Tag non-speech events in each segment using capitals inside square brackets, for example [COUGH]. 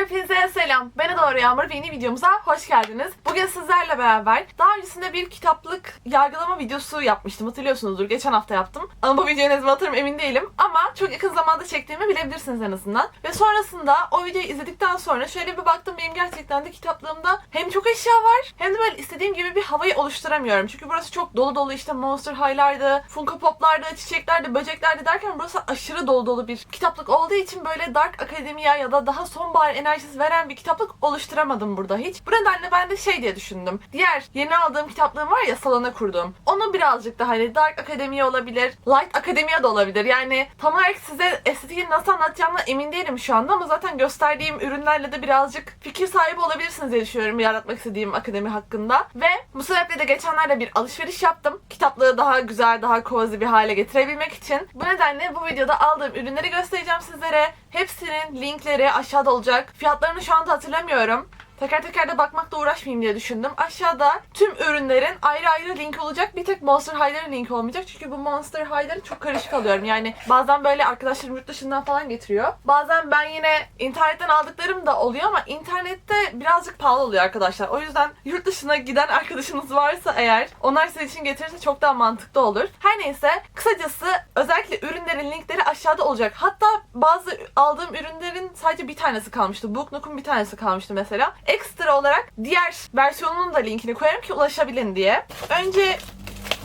Hepinize selam. Ben Doğru Yağmur ve yeni videomuza hoş geldiniz. Bugün sizlerle beraber daha öncesinde bir kitaplık yargılama videosu yapmıştım. Hatırlıyorsunuzdur. Geçen hafta yaptım. Ama bu videoyu ne zaman atarım emin değilim. Ama çok yakın zamanda çektiğimi bilebilirsiniz en azından. Ve sonrasında o videoyu izledikten sonra şöyle bir baktım benim gerçekten de kitaplığımda hem çok eşya var hem de böyle istediğim gibi bir havayı oluşturamıyorum. Çünkü burası çok dolu dolu işte Monster High'lardı, Funko Pop'lardı, çiçeklerdi, böceklerdi derken burası aşırı dolu dolu bir kitaplık olduğu için böyle Dark Academia ya da daha sonbahar enerjisi veren bir kitaplık oluşturamadım burada hiç. Bu nedenle ben de şey diye düşündüm. Diğer yeni aldığım kitaplığım var ya salona kurduğum. Onu birazcık da hani Dark Academia olabilir, Light Academia da olabilir. Yani tam olarak size estetiği nasıl anlatacağımla emin değilim şu anda ama zaten gösterdiğim ürünlerle de birazcık fikir sahibi olabilirsiniz diye düşünüyorum yaratmak istediğim akademi hakkında. Ve bu sebeple de geçenlerde bir alışveriş yaptım. Kitaplığı daha güzel, daha cozy bir hale getirebilmek için. Bu nedenle bu videoda aldığım ürünleri göstereceğim sizlere. Hepsinin linkleri aşağıda olacak. Fiyatlarını şu anda hatırlamıyorum. Teker teker de bakmakla uğraşmayayım diye düşündüm. Aşağıda tüm ürünlerin ayrı ayrı link olacak. Bir tek Monster High'ların linki olmayacak. Çünkü bu Monster High'ları çok karışık alıyorum. Yani bazen böyle arkadaşlarım yurt dışından falan getiriyor. Bazen ben yine internetten aldıklarım da oluyor ama internette birazcık pahalı oluyor arkadaşlar. O yüzden yurt dışına giden arkadaşınız varsa eğer onlar sizin için getirirse çok daha mantıklı olur. Her neyse kısacası özellikle ürünlerin linkleri aşağıda olacak. Hatta bazı aldığım ürünlerin sadece bir tanesi kalmıştı. Booknook'un bir tanesi kalmıştı mesela. Ekstra olarak diğer versiyonunun da linkini koyarım ki ulaşabilin diye. Önce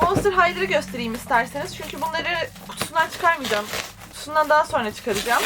Monster High'ları göstereyim isterseniz. Çünkü bunları kutusundan çıkarmayacağım. Kutusundan daha sonra çıkaracağım.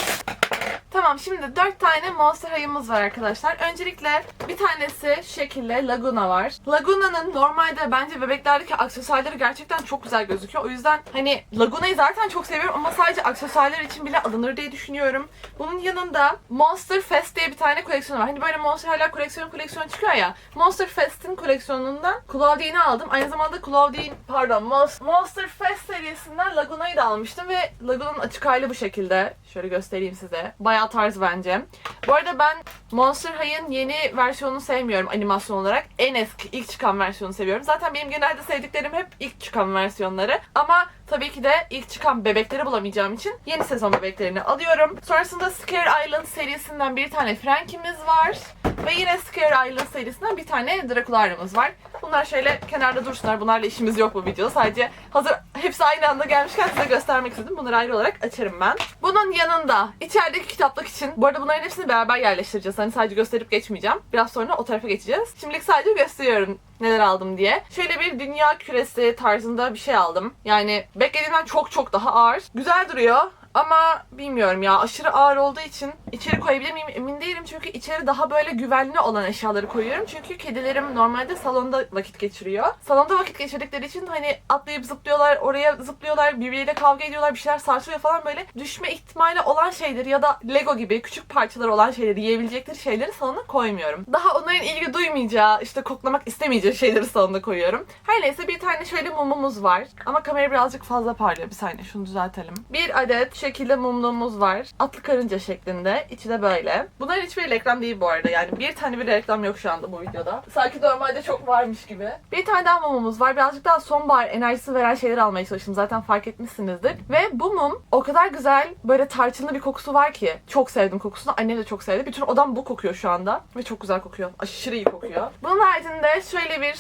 Tamam şimdi 4 tane Monster High'ımız var arkadaşlar. Öncelikle bir tanesi şu şekilde Laguna var. Laguna'nın normalde bence bebeklerdeki aksesuarları gerçekten çok güzel gözüküyor. O yüzden hani Laguna'yı zaten çok seviyorum ama sadece aksesuarlar için bile alınır diye düşünüyorum. Bunun yanında Monster Fest diye bir tane koleksiyonu var. Hani böyle Monster High'lar koleksiyon koleksiyon çıkıyor ya. Monster Fest'in koleksiyonundan Claudine'i aldım. Aynı zamanda Claudine pardon Monster Fest serisinden Laguna'yı da almıştım ve Laguna'nın açık hali bu şekilde. Şöyle göstereyim size. Bayağı tarz bence. Bu arada ben Monster High'ın yeni versiyonunu sevmiyorum animasyon olarak. En eski ilk çıkan versiyonu seviyorum. Zaten benim genelde sevdiklerim hep ilk çıkan versiyonları. Ama tabii ki de ilk çıkan bebekleri bulamayacağım için yeni sezon bebeklerini alıyorum. Sonrasında Scare Island serisinden bir tane Frankie'miz var. Ve yine Scare Island serisinden bir tane Dracular'ımız var. Bunlar şöyle kenarda dursunlar. Bunlarla işimiz yok bu videoda. Sadece hazır hepsi aynı anda gelmişken size göstermek istedim. Bunları ayrı olarak açarım ben. Bunun yanında içerideki kitaplık için bu arada bunların hepsini beraber yerleştireceğiz. Hani sadece gösterip geçmeyeceğim. Biraz sonra o tarafa geçeceğiz. Şimdilik sadece gösteriyorum neler aldım diye. Şöyle bir dünya küresi tarzında bir şey aldım. Yani beklediğimden çok çok daha ağır. Güzel duruyor. Ama bilmiyorum ya aşırı ağır olduğu için içeri koyabilir miyim emin değilim. Çünkü içeri daha böyle güvenli olan eşyaları koyuyorum. Çünkü kedilerim normalde salonda vakit geçiriyor. Salonda vakit geçirdikleri için hani atlayıp zıplıyorlar, oraya zıplıyorlar, birbiriyle kavga ediyorlar, bir şeyler sarsılıyor falan böyle düşme ihtimali olan şeyleri ya da Lego gibi küçük parçaları olan şeyleri, yiyebilecekleri şeyleri salona koymuyorum. Daha onların ilgi duymayacağı, işte koklamak istemeyeceği şeyleri salona koyuyorum. Her neyse bir tane şöyle mumumuz var. Ama kamera birazcık fazla parlıyor. Bir saniye şunu düzeltelim. Bir adet şu şekilde mumluğumuz var. Atlı karınca şeklinde. İçi de böyle. Bunların hiçbir reklam değil bu arada. Yani bir tane bir reklam yok şu anda bu videoda. Sanki normalde çok varmış gibi. Bir tane daha mumumuz var. Birazcık daha sonbahar enerjisi veren şeyler almaya çalıştım. Zaten fark etmişsinizdir. Ve bu mum o kadar güzel böyle tarçınlı bir kokusu var ki. Çok sevdim kokusunu. Annem de çok sevdi. Bütün odam bu kokuyor şu anda. Ve çok güzel kokuyor. Aşırı iyi kokuyor. Bunun haricinde şöyle bir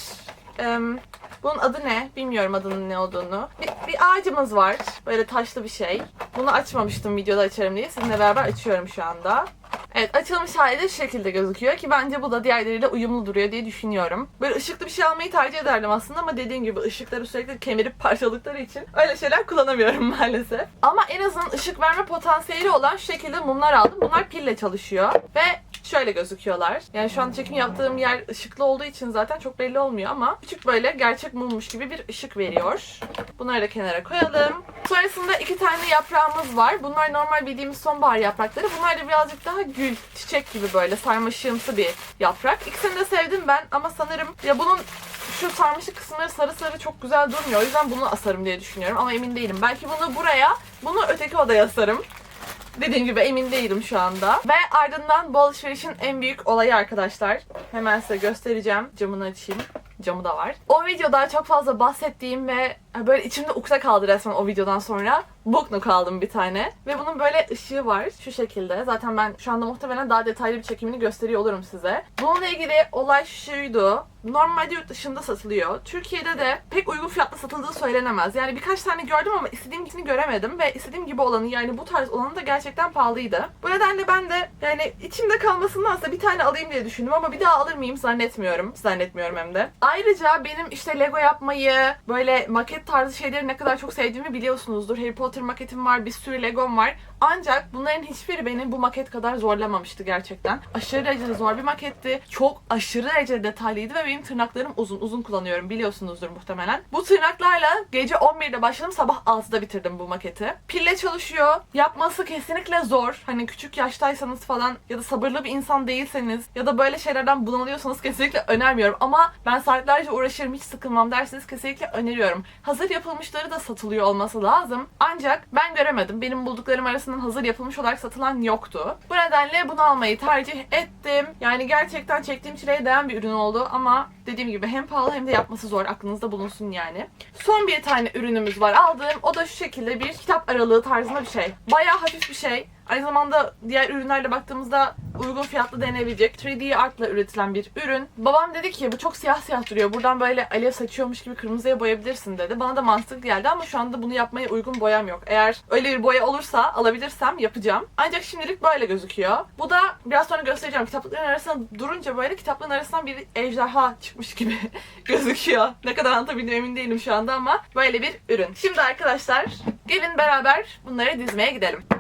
bunun adı ne? Bilmiyorum adının ne olduğunu. Bir, bir ağacımız var. Böyle taşlı bir şey. Bunu açmamıştım videoda açarım diye. Sizinle beraber açıyorum şu anda. Evet açılmış hali de şu şekilde gözüküyor ki bence bu da diğerleriyle uyumlu duruyor diye düşünüyorum. Böyle ışıklı bir şey almayı tercih ederdim aslında ama dediğim gibi ışıkları sürekli kemirip parçaladıkları için öyle şeyler kullanamıyorum [LAUGHS] maalesef. Ama en azından ışık verme potansiyeli olan şu şekilde mumlar aldım. Bunlar pille çalışıyor ve şöyle gözüküyorlar. Yani şu an çekim yaptığım yer ışıklı olduğu için zaten çok belli olmuyor ama küçük böyle gerçek mummuş gibi bir ışık veriyor. Bunları da kenara koyalım. Sonrasında iki tane yaprağımız var. Bunlar normal bildiğimiz sonbahar yaprakları. Bunlar da birazcık daha gül, çiçek gibi böyle sarmaşığımsı bir yaprak. İkisini de sevdim ben ama sanırım ya bunun şu sarmaşık kısımları sarı sarı çok güzel durmuyor. O yüzden bunu asarım diye düşünüyorum ama emin değilim. Belki bunu buraya, bunu öteki odaya asarım. Dediğim gibi emin değilim şu anda. Ve ardından bu alışverişin en büyük olayı arkadaşlar. Hemen size göstereceğim. Camını açayım. Camı da var. O videoda çok fazla bahsettiğim ve böyle içimde ukde kaldı resmen o videodan sonra. Book aldım bir tane. Ve bunun böyle ışığı var şu şekilde. Zaten ben şu anda muhtemelen daha detaylı bir çekimini gösteriyor olurum size. Bununla ilgili olay şuydu. Normalde yurt dışında satılıyor. Türkiye'de de pek uygun fiyatla satıldığı söylenemez. Yani birkaç tane gördüm ama istediğim gibini göremedim ve istediğim gibi olanı yani bu tarz olanı da gerçekten pahalıydı. Bu nedenle ben de yani içimde kalmasındansa bir tane alayım diye düşündüm ama bir daha alır mıyım zannetmiyorum. Zannetmiyorum hem de. Ayrıca benim işte Lego yapmayı, böyle maket tarzı şeyleri ne kadar çok sevdiğimi biliyorsunuzdur. Harry Potter maketim var, bir sürü Legom var. Ancak bunların hiçbiri beni bu maket kadar zorlamamıştı gerçekten. Aşırı derecede zor bir maketti. Çok aşırı derecede detaylıydı ve benim tırnaklarım uzun. Uzun kullanıyorum biliyorsunuzdur muhtemelen. Bu tırnaklarla gece 11'de başladım sabah 6'da bitirdim bu maketi. Pille çalışıyor. Yapması kesinlikle zor. Hani küçük yaştaysanız falan ya da sabırlı bir insan değilseniz ya da böyle şeylerden bunalıyorsanız kesinlikle önermiyorum. Ama ben saatlerce uğraşırım hiç sıkılmam derseniz kesinlikle öneriyorum. Hazır yapılmışları da satılıyor olması lazım. Ancak ben göremedim. Benim bulduklarım arasından hazır yapılmış olarak satılan yoktu. Bu nedenle bunu almayı tercih ettim. Yani gerçekten çektiğim çileye değen bir ürün oldu ama dediğim gibi hem pahalı hem de yapması zor. Aklınızda bulunsun yani. Son bir tane ürünümüz var aldığım. O da şu şekilde bir kitap aralığı tarzında bir şey. Bayağı hafif bir şey. Aynı zamanda diğer ürünlerle baktığımızda uygun fiyatlı denebilecek 3D artla üretilen bir ürün. Babam dedi ki bu çok siyah siyah duruyor. Buradan böyle alev saçıyormuş gibi kırmızıya boyayabilirsin dedi. Bana da mantıklı geldi ama şu anda bunu yapmaya uygun boyam yok. Eğer öyle bir boya olursa alabilirsem yapacağım. Ancak şimdilik böyle gözüküyor. Bu da biraz sonra göstereceğim. Kitaplıkların arasında durunca böyle kitapların arasından bir ejderha çıkmış gibi [LAUGHS] gözüküyor. Ne kadar anlatabildim emin değilim şu anda ama böyle bir ürün. Şimdi arkadaşlar gelin beraber bunları dizmeye gidelim.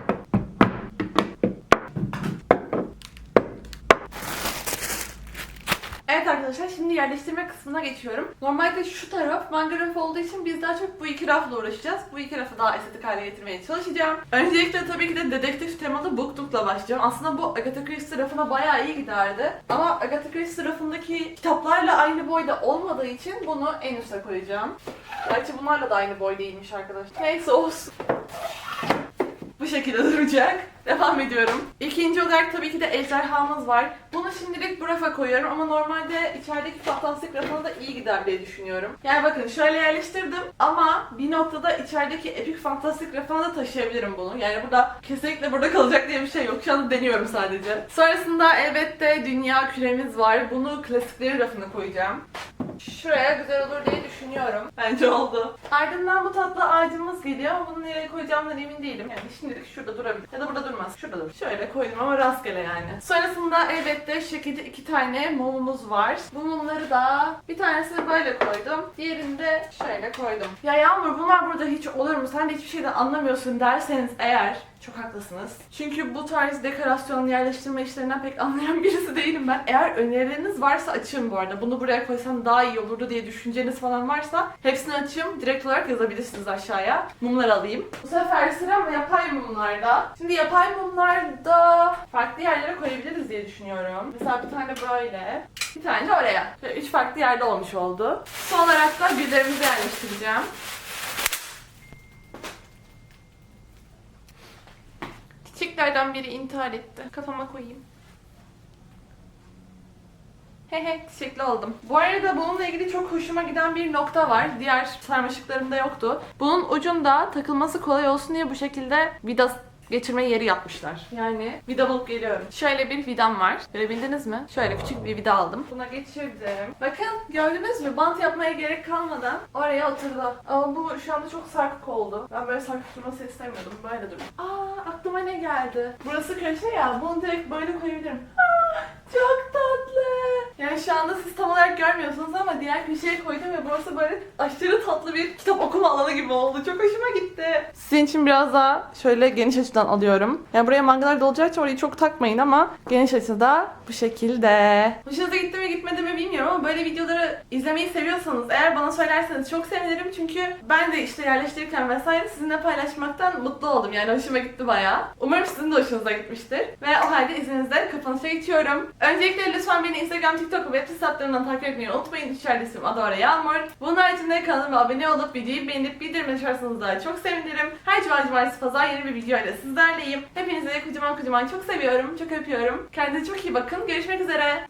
Evet arkadaşlar şimdi yerleştirme kısmına geçiyorum. Normalde şu taraf manga rafı olduğu için biz daha çok bu iki rafla uğraşacağız. Bu iki rafı daha estetik hale getirmeye çalışacağım. Öncelikle tabii ki de dedektif temalı bookbook'la başlayacağım. Aslında bu Agatha Christie rafına bayağı iyi giderdi. Ama Agatha Christie rafındaki kitaplarla aynı boyda olmadığı için bunu en üste koyacağım. Gerçi bunlarla da aynı boy değilmiş arkadaşlar. Neyse olsun. Bu şekilde duracak. Devam ediyorum. İkinci olarak tabii ki de ejderhamız var. Bunu şimdilik bu rafa koyuyorum ama normalde içerideki fantastik rafına da iyi gider diye düşünüyorum. Yani bakın şöyle yerleştirdim ama bir noktada içerideki epik fantastik rafına da taşıyabilirim bunu. Yani burada kesinlikle burada kalacak diye bir şey yok. Şu anda deniyorum sadece. Sonrasında elbette dünya küremiz var. Bunu klasikleri rafına koyacağım. Şuraya güzel olur diye düşünüyorum. Bence oldu. Ardından bu tatlı ağacımız geliyor ama bunu nereye koyacağımdan emin değilim. Yani şimdilik şurada durabilir. Ya da burada durmaz. Şurada dur. Şöyle koydum ama rastgele yani. Sonrasında elbette şekilde iki tane mumumuz var. Bu mumları da bir tanesini böyle koydum. Diğerini de şöyle koydum. Ya Yağmur bunlar burada hiç olur mu? Sen de hiçbir şeyden anlamıyorsun derseniz eğer çok haklısınız. Çünkü bu tarz dekorasyon yerleştirme işlerinden pek anlayan [LAUGHS] birisi değilim ben. Eğer önerileriniz varsa açığım bu arada. Bunu buraya koysam daha iyi olurdu diye düşünceniz falan varsa hepsini açığım. Direkt olarak yazabilirsiniz aşağıya. Mumlar alayım. Bu sefer sıra yapay mumlarda. Şimdi yapay mumlarda farklı yerlere koyabiliriz diye düşünüyorum. Mesela bir tane böyle. Bir tane de oraya. Şöyle üç farklı yerde olmuş oldu. Son olarak da güllerimizi yerleştireceğim. Çiçeklerden biri intihar etti. Kafama koyayım. He he çiçekli oldum. Bu arada bununla ilgili çok hoşuma giden bir nokta var. Diğer sarmaşıklarımda yoktu. Bunun ucunda takılması kolay olsun diye bu şekilde vida geçirme yeri yapmışlar. Yani vida bulup geliyorum. Şöyle bir vidam var. Görebildiniz mi? Şöyle küçük bir vida aldım. Buna geçirdim. Bakın gördünüz mü? Bant yapmaya gerek kalmadan oraya oturdu. Ama bu şu anda çok sarkık oldu. Ben böyle sarkık durması istemiyordum. Böyle durun. Aa aklıma ne geldi? Burası köşe ya. Bunu direkt böyle koyabilirim. Aa, şu anda siz tam olarak görmüyorsunuz ama diğer köşeye koydum ve burası böyle aşırı tatlı bir kitap okuma alanı gibi oldu. Çok hoşuma gitti. Sizin için biraz daha şöyle geniş açıdan alıyorum. Yani buraya mangalar dolacağı için orayı çok takmayın ama geniş açıda bu şekilde. Hoşunuza gitti mi gitmedi mi bilmiyorum ama böyle videoları izlemeyi seviyorsanız eğer bana söylerseniz çok sevinirim. Çünkü ben de işte yerleştirirken vesaire sizinle paylaşmaktan mutlu oldum. Yani hoşuma gitti bayağı. Umarım sizin de hoşunuza gitmiştir. Ve o halde izninizle kapanışa geçiyorum. Öncelikle lütfen beni Instagram, TikTok ve web hesaplarından takip etmeyi unutmayın. Üçer isim adı oraya Yağmur. Bunun haricinde kanalıma abone olup videoyu beğenip bildirim açarsanız da çok sevinirim. Her cuma cumartesi pazar yeni bir videoyla sizlerleyim. Hepinizi kocaman kocaman çok seviyorum. Çok öpüyorum. Kendinize çok iyi bakın. Görüşmek üzere.